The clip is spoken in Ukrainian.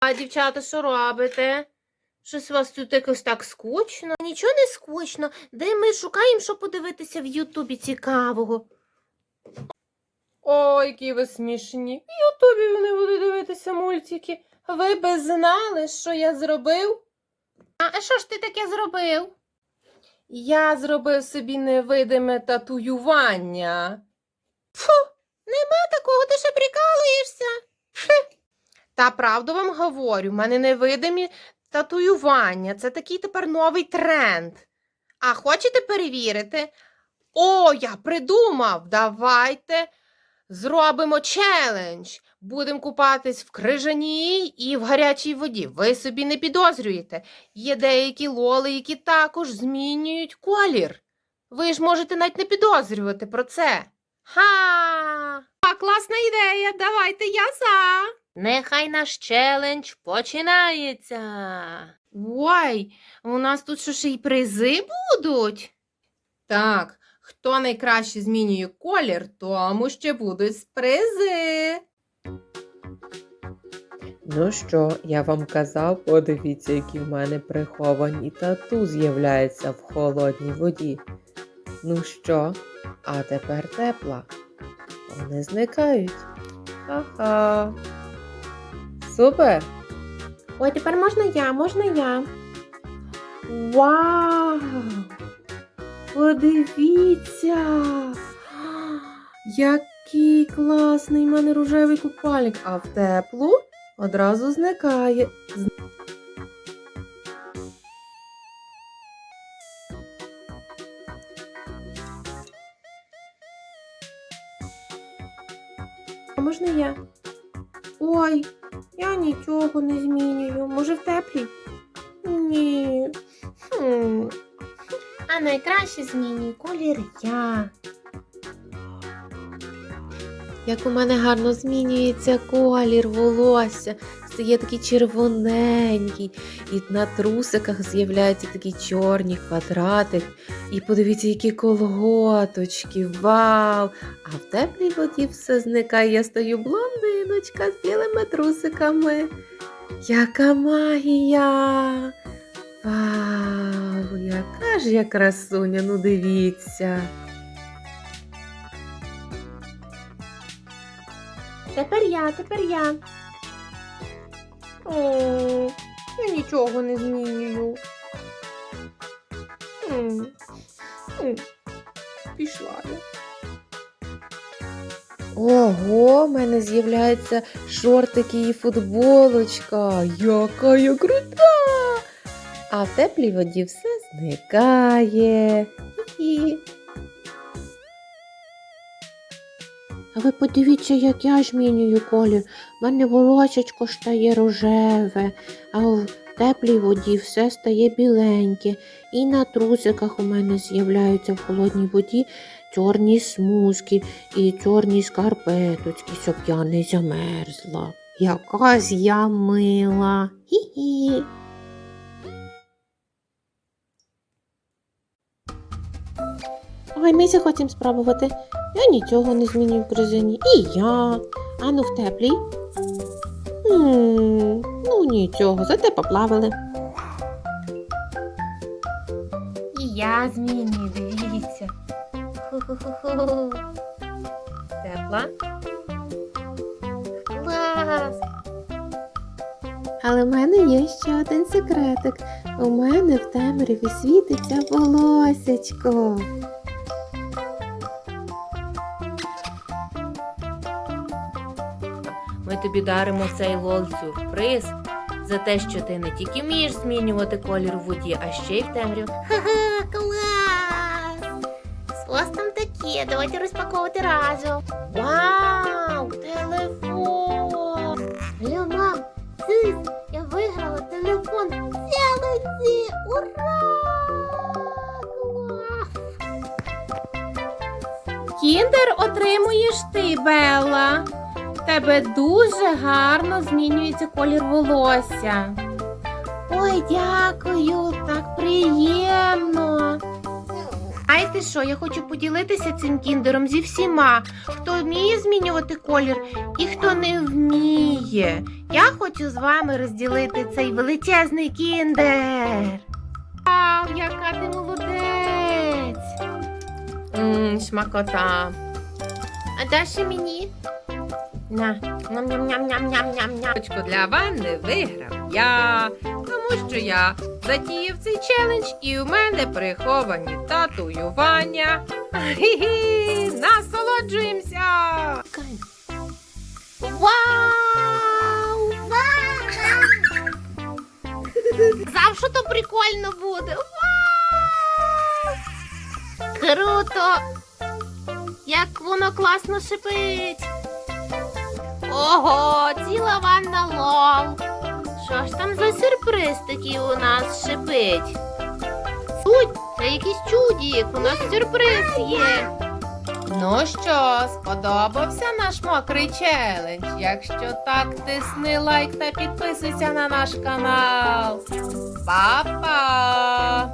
А дівчата, що робите? Щось у вас тут якось так скучно? Нічого не скучно. Де ми шукаємо, що подивитися в Ютубі цікавого. Ой, які ви смішні. В Ютубі вони будуть дивитися мультики. Ви би знали, що я зробив? А, а що ж ти таке зробив? Я зробив собі невидиме татуювання. Фу, нема такого, ти ще прикалуєшся. Фу. Та правду вам говорю, в мене невидимі татуювання. Це такий тепер новий тренд. А хочете перевірити? О, я придумав! Давайте зробимо челендж. Будемо купатись в крижаній і в гарячій воді. Ви собі не підозрюєте. Є деякі лоли, які також змінюють колір. Ви ж можете навіть не підозрювати про це. Ха! А, класна ідея. Давайте я за. Нехай наш челендж починається. Ой, у нас тут що ще й призи будуть? Так, хто найкраще змінює колір, тому ще будуть призи. Ну що, я вам казав, подивіться, які в мене приховані тату з'являються в холодній воді. Ну що, а тепер тепла. Вони зникають. Ха-ха. Супер! Ой, тепер можна я, можна я. Вау! Подивіться! Який класний в мене рожевий купальник, а в теплу одразу зникає. А можна я? Ой, я нічого не змінюю. Може, в теплій? Ні. Хм. А найкраще змінюю колір я. Як у мене гарно змінюється колір волосся, стає такий червоненький, і на трусиках з'являються такі чорні квадратик. І подивіться, які колготочки, вау! А в теплій воді все зникає. Я стаю блондиночка з білими трусиками. Яка магія! Вау! Яка ж я красуня, ну дивіться! Тепер я, тепер я. О, я нічого не змінюю. М. М. Пішла я. Ого, в мене з'являються шортики і футболочка. Яка я крута! А в теплій воді все зникає. Хі-хі. А ви подивіться, як я змінюю колір. У мене волосечко стає рожеве, а в теплій воді все стає біленьке. І на трусиках у мене з'являються в холодній воді чорні смужки і чорні скарпеточки, щоб я не замерзла. Якась я мила. Хі-хі. Ой, ми хочемо спробувати. Я нічого не змінюю в крижині. І я. А ну в теплій. Ну нічого, зате поплавали. І я змінюю, дивіться. Ху-ху-ху-ху. Тепла. Клас. Але в мене є ще один секретик. У мене в темряві світиться волосечко. Ми тобі даримо цей лол сюрприз за те, що ти не тільки вмієш змінювати колір у воді, а ще й в темряві. Ха-ха, клас! Ж там таке? Давайте розпаковувати разом. Вау! Телефон! Алло, мам, сис, я виграла телефон в! Ура! Клас! Кіндер отримуєш ти, Белла. Тебе дуже гарно змінюється колір волосся. Ой, дякую, так приємно. Знаєте що, я хочу поділитися цим кіндером зі всіма, хто вміє змінювати колір і хто не вміє. Я хочу з вами розділити цей величезний кіндер. Вау, яка ти молодець! Мм, смакота. А далі мені. На, ням-ням-ням-ням-ням-ням. Очко для ванни виграв я, тому що я затіяв цей челендж і у мене приховані татуювання. Хі-хі, насолоджуємося! Вау! Завжди то прикольно буде. Вау! Круто! Як воно класно шипить. Ого, ціла ванна лол. Що ж там за сюрприз такий у нас шипить? Чудь, це якийсь чудік, у нас сюрприз є. Ну що, сподобався наш мокрий челендж? Якщо так, тисни лайк та підписуйся на наш канал. Па-па!